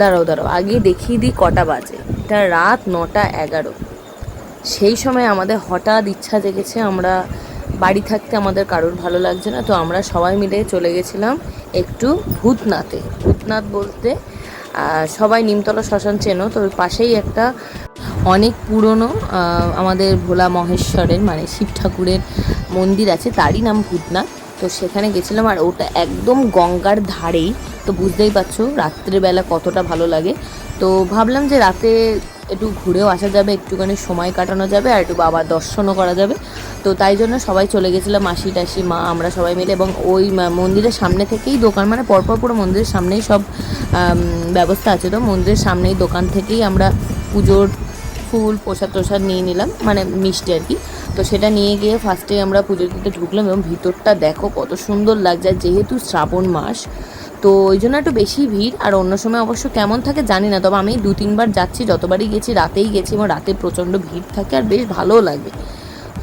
দাঁড়াও দাঁড়াও, আগে দেখিয়ে দিই কটা বাজে। এটা রাত নটা এগারো। সেই সময় আমাদের হঠাৎ ইচ্ছা জেগেছে আমরা বাড়ি থাকতে আমাদের কারোর ভালো লাগছে না, তো আমরা সবাই মিলে চলে গেছিলাম একটু ভূতনাথে। ভূতনাথ বলতে সবাই নিমতলা শ্মশান চেনো, তো পাশেই একটা অনেক পুরনো আমাদের ভোলা মহেশ্বরের মানে শিব ঠাকুরের মন্দির আছে, তারই নাম ভূতনাথ। তো সেখানে গেছিলাম আর ওটা একদম গঙ্গার ধারেই। তো বুঝতেই পারছ রাত্রেবেলা কতটা ভালো লাগে। তো ভাবলাম যে রাতে একটু ঘুরেও আসা যাবে, একটুখানি সময় কাটানো যাবে আর একটু বাবার দর্শনও করা যাবে। তো তাই জন্য সবাই চলে গেছিলাম মাসি, টাসি, মা, আমরা সবাই মিলে এবং ওই মন্দিরের সামনে থেকেই দোকান মানে পরপর পুরো মন্দিরের সামনেই সব ব্যবস্থা আছে। তো মন্দিরের সামনেই দোকান থেকেই আমরা পুজোর ফুল প্রসাদ প্রসাদ নিয়ে নিলাম মানে মিষ্টি আর কি। তো সেটা নিয়ে গিয়ে ফার্স্টে আমরা পুজো দিতে ঢুকলাম এবং ভিতরটা দেখো কত সুন্দর লাগছে যেহেতু শ্রাবণ মাস, তো ওই জন্য একটু বেশি ভিড়। আর অন্য সময় অবশ্য কেমন থাকে জানি না, তবে আমি দু তিনবার যাচ্ছি, যতবারই গেছি রাতেই গেছি এবং রাতে প্রচণ্ড ভিড় থাকে আর বেশ ভালোও লাগে।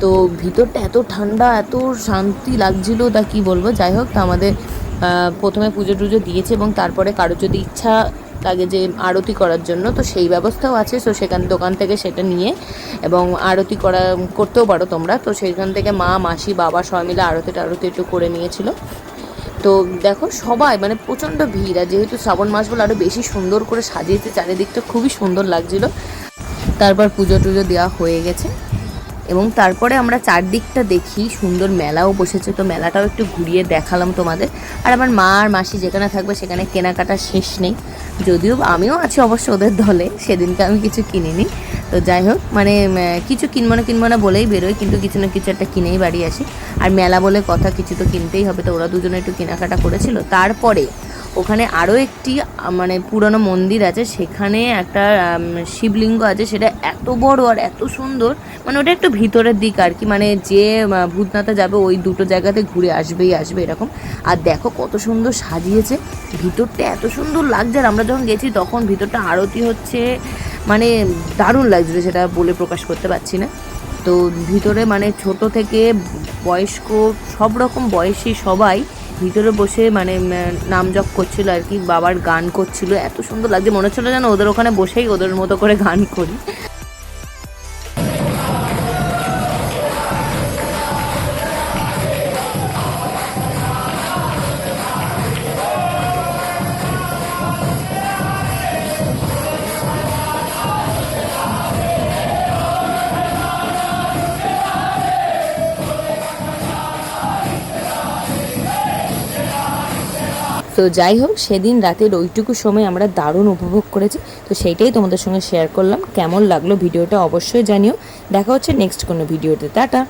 তো ভিতরটা এত ঠান্ডা, এত শান্তি লাগছিল তা কি বলব? যাই হোক, তা আমাদের প্রথমে পুজো টুজো দিয়েছে এবং তারপরে কারোর যদি ইচ্ছা লাগে যে আরতি করার জন্য, তো সেই ব্যবস্থাও আছে। তো সেখান, দোকান থেকে সেটা নিয়ে এবং আরতি করা, করতেও পারো তোমরা। তো সেইখান থেকে মা, মাসি, বাবা সবাই মিলে আরতি টারতি একটু করে নিয়েছিল। তো দেখো সবাই মানে প্রচণ্ড ভিড়। আর যেহেতু শ্রাবণ মাস বলে আরও বেশি সুন্দর করে সাজিয়েছে, চারিদিকটা খুবই সুন্দর লাগছিল। তারপর পুজো টুজো দেওয়া হয়ে গেছে। এবং তারপরে আমরা চারদিকটা দেখি, সুন্দর মেলাও বসেছে। তো মেলাটাও একটু ঘুরিয়ে দেখালাম তোমাদের। আর আমার মা আর মাসি যেখানে থাকবে সেখানে কেনাকাটা শেষ নেই। যদিও আমিও আছি অবশ্য ওদের দলে, সেদিনকে আমি কিছু কিনিনি। তো যাই হোক মানে কিছু কিনবো না কিনবো না বলেই বেরোই, কিন্তু কিছু না কিছু একটা কিনেই বাড়ি আসি। আর মেলা বলে কথা, কিছু তো কিনতেই হবে। তো ওরা দুজনে একটু কেনাকাটা করেছিল। তারপরে ওখানে আরও একটি মানে পুরনো মন্দির আছে, সেখানে একটা শিবলিঙ্গ আছে, সেটা এত বড় আর এত সুন্দর মানে ওটা একটু ভিতরের দিক আর কি মানে যে ভূতনাথে যাবে ওই দুটো জায়গাতে ঘুরে আসবেই আসবে এরকম। আর দেখো কত সুন্দর সাজিয়েছে, ভিতরটা এত সুন্দর লাগছে, আর আমরা যখন গেছি তখন ভিতরটা আরতি হচ্ছে মানে দারুণ লাগছিল সেটা বলে প্রকাশ করতে পারছি না। তো ভিতরে মানে ছোট থেকে বয়স্ক, সব রকম বয়সী সবাই ভিতরে বসে মানে নাম জপ করছিল আর কি, বাবার গান করছিল। এত সুন্দর লাগছে, মনে হচ্ছিল যেন ওদের ওখানে বসেই ওদের মতো করে গান করি। তো যাই হোক, সেদিন রাতের ওইটুকু সময় আমরা দারুণ উপভোগ করেছি। তো সেইটাই তোমাদের সঙ্গে শেয়ার করলাম। কেমন লাগল ভিডিওটা অবশ্যই জানিও। দেখা হচ্ছে নেক্সট কোনো ভিডিওতে। টাটা!